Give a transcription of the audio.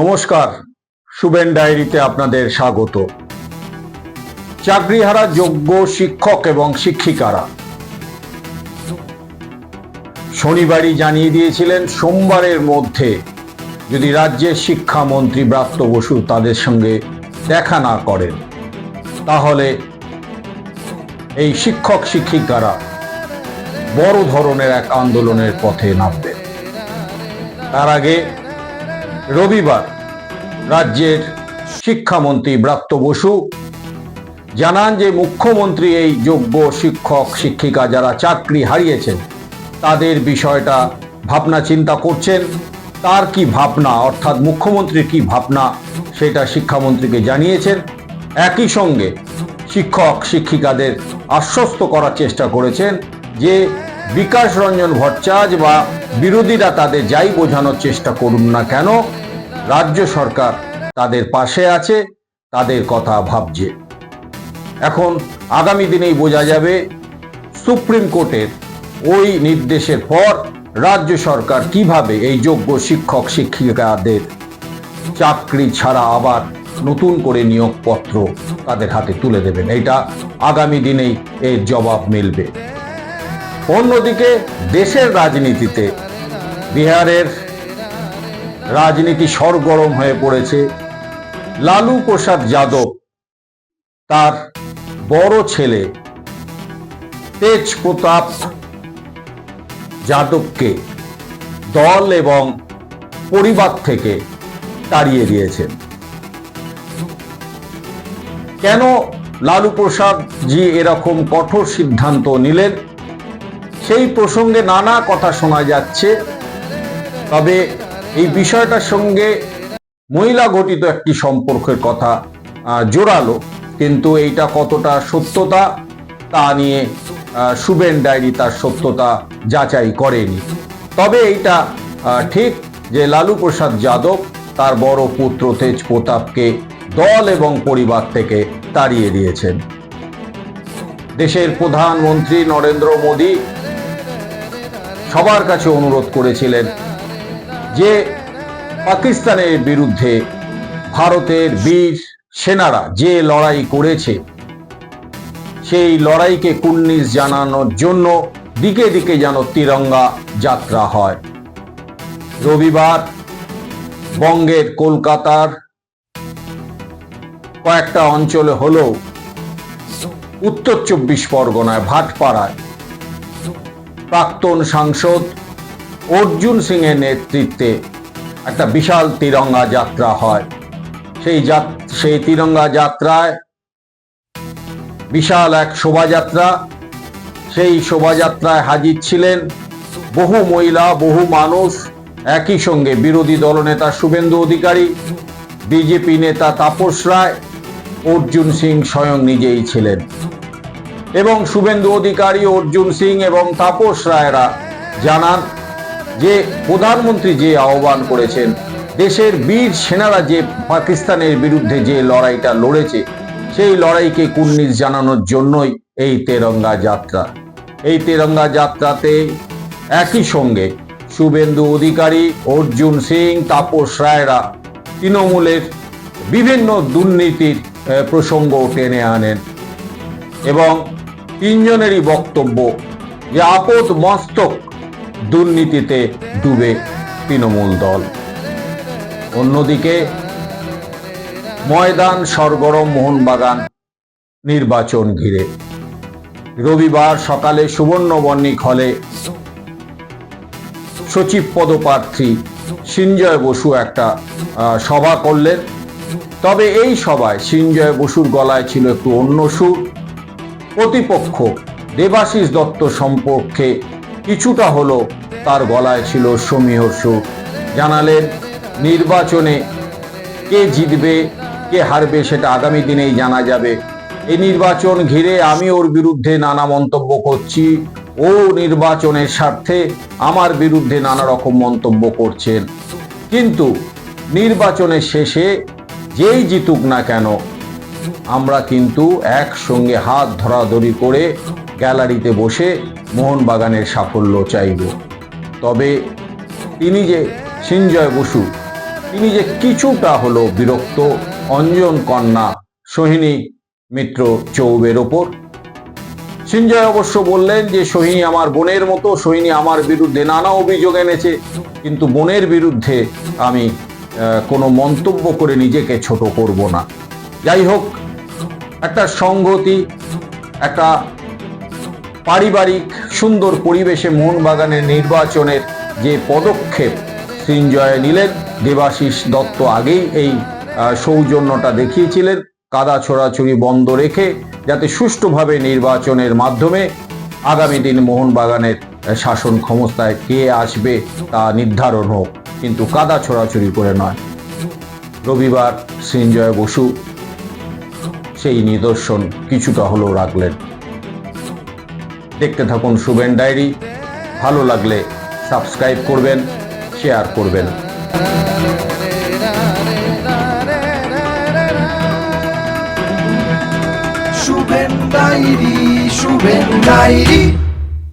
নমস্কার সুবেন ডায়েরিতে আপনাদের স্বাগত। চাকরিহারা যোগ্য শিক্ষক এবং শিক্ষিকারা। শনিবারই জানিয়ে দিয়েছিলেন, সোমবারের মধ্যে যদি রাজ্যের শিক্ষামন্ত্রী ব্রাত্য বসু তাদের সঙ্গে দেখা না করেন, তাহলে এই শিক্ষক শিক্ষিকারা বড় ধরনের এক আন্দোলনের পথে নামবে তার আগে রবিবার রাজ্যের শিক্ষামন্ত্রী ব্রাত্য বসু জানান যে মুখ্যমন্ত্রী এই যোগ্য শিক্ষক, শিক্ষিকা যারা চাকরি হারিয়েছেন, তাদের বিষয়টা ভাবনা চিন্তা করছেন। তার কি ভাবনা? অর্থাৎ মুখ্যমন্ত্রীর কি ভাবনা? সেটা শিক্ষামন্ত্রীকে জানিয়েছেন। একই সঙ্গে শিক্ষক, শিক্ষিকাদের আশ্বস্ত করার চেষ্টা করেছেন যে বিকাশ রঞ্জন ভট্টাচার্য বা বিরোধীরা তাদের যাই বোঝানোর চেষ্টা করুন না কেন, রাজ্য সরকার তাদের পাশে আছে, তাদের কথা ভাবছে। এখন আগামী দিনেই বোঝা যাবে, সুপ্রিম কোর্টের ওই নির্দেশের পর রাজ্য সরকার কীভাবে এই যোগ্য শিক্ষক, শিক্ষিকাদের চাকরি ছাড়া আবার নতুন করে নিয়োগপত্র তাদের হাতে তুলে দেবেন এটা আগামী দিনেই এর জবাব মিলবে। অন্যদিকে দেশের রাজনীতিতে বিহারের রাজনীতি সরগরম হয়ে পড়েছে। লালু প্রসাদ যাদব, তার বড় ছেলে তেজ প্রতাপ যাদবকে দল এবং পরিবার থেকে তাড়িয়ে দিয়েছেন। কেন লালু প্রসাদ জি এরকম কঠোর সিদ্ধান্ত নিলেন? সেই প্রসঙ্গে নানা কথা শোনা যাচ্ছে। তবে এই বিষয়টার সঙ্গে মহিলা ঘটিত একটি সম্পর্কের কথা জোরালো। কিন্তু এইটা কতটা সত্যতা, তা নিয়ে সুবেন ডায়েরি তার সত্যতা যাচাই করেনি। তবে এইটা ঠিক যে লালু প্রসাদ যাদব তার বড় পুত্র তেজ প্রতাপকে দল এবং পরিবার থেকে তাড়িয়ে দিয়েছেন। দেশের প্রধানমন্ত্রী নরেন্দ্র মোদী সবার কাছে অনুরোধ করেছিলেন যে পাকিস্তানের বিরুদ্ধে ভারতের বীর সেনারা যে লড়াই করেছে, সেই লড়াইকে কুর্নিশ জানানোর জন্য দিকে দিকে যেন তিরঙ্গা যাত্রা হয়। রবিবার বঙ্গের কলকাতার কয়েকটা অঞ্চলে হলেও উত্তর চব্বিশ পরগনায়, ভাটপাড়ায়। প্রাক্তন সাংসদ অর্জুন সিং এর নেতৃত্বে একটা বিশাল তিরঙ্গা যাত্রা হয়। সেই সেই তিরঙ্গা যাত্রায় বিশাল এক শোভাযাত্রা। সেই শোভাযাত্রায় হাজির ছিলেন বহু মহিলা, বহু মানুষ, একই সঙ্গে বিরোধী দলনেতা শুভেন্দু অধিকারী, বিজেপি নেতা তাপস রায়, অর্জুন সিং স্বয়ং নিজেই ছিলেন। এবং শুভেন্দু অধিকারী অর্জুন সিং এবং তাপস রায়রা জানান যে প্রধানমন্ত্রী যে আহ্বান করেছেন, দেশের বীর সেনারা যে পাকিস্তানের বিরুদ্ধে যে লড়াইটা লড়েছে, সেই লড়াইকে কুর্নিশ জানানোর জন্যই এই তেরঙ্গা যাত্রা। এই তেরঙ্গা যাত্রাতে একই সঙ্গে শুভেন্দু অধিকারী, অর্জুন সিং, তাপস রায়রা তৃণমূলের বিভিন্ন দুর্নীতির প্রসঙ্গ টেনে আনেন এবং তিনজনেরই বক্তব্য যে আপদ মস্তক দুর্নীতিতে ডুবে তৃণমূল দল। অন্যদিকে, ময়দান সরগরম মোহনবাগান নির্বাচন ঘিরে। রবিবার সকালে সুবর্ণবর্ণিক হলে সচিব পদপ্রার্থী সিঞ্জয় বসু একটা সভা করলেন। তবে এই সভায় সিঞ্জয় বসুর গলায় ছিল একটু অন্য সুর। প্রতিপক্ষ দেবাশিস দত্ত সম্পর্কে কিছুটা হলো তার গলায় ছিল সমীহ সুর। জানালেন, নির্বাচনে কে জিতবে, কে হারবে সেটা আগামী দিনেই জানা যাবে। এই নির্বাচন ঘিরে আমি ওর বিরুদ্ধে নানা মন্তব্য করছি। ও নির্বাচনের স্বার্থে আমার বিরুদ্ধে নানা রকম মন্তব্য করছেন। কিন্তু নির্বাচনের শেষে যেই জিতুক না কেন আমরা কিন্তু একসঙ্গে হাত ধরাধরি করে গ্যালারিতে বসে মোহনবাগানের সাফল্য চাইব। তবে তিনি যে সিঞ্জয় বসু, তিনি যে কিছুটা হলো বিরক্ত, অঞ্জন কন্যা, সোহিনী মিত্র চৌবের ওপর। সিঞ্জয় অবশ্য বললেন যে, সোহিনী আমার বোনের মতো, সোহিনী আমার বিরুদ্ধে নানা অভিযোগ এনেছে, কিন্তু বোনের বিরুদ্ধে আমি কোনো মন্তব্য করে নিজেকে ছোট করব না। যাই হোক একটা সংগতি একটা পারিবারিক সুন্দর পরিবেশে মোহনবাগানের নির্বাচনের যে পদক্ষেপ সৃঞ্জয় নিলেন দেবাশিস দত্ত আগেই এই সৌজন্যটা দেখিয়েছিলেন কাদা ছোড়াছুড়ি বন্ধ রেখে যাতে সুষ্ঠুভাবে নির্বাচনের মাধ্যমে আগামী দিন মোহনবাগানের আহ, শাসন ক্ষমতায় কে আসবে তা নির্ধারণ হোক। কিন্তু কাদা ছোড়াছুড়ি করে নয়। রবিবার সৃঞ্জয় বসু সেই নিদর্শন কিছুটা হলেও রাখলেন। দেখতে থাকুন শুভেন ডায়েরি। ভালো লাগলে সাবস্ক্রাইব করবেন, শেয়ার করবেন। Shuven diary Shuven diary.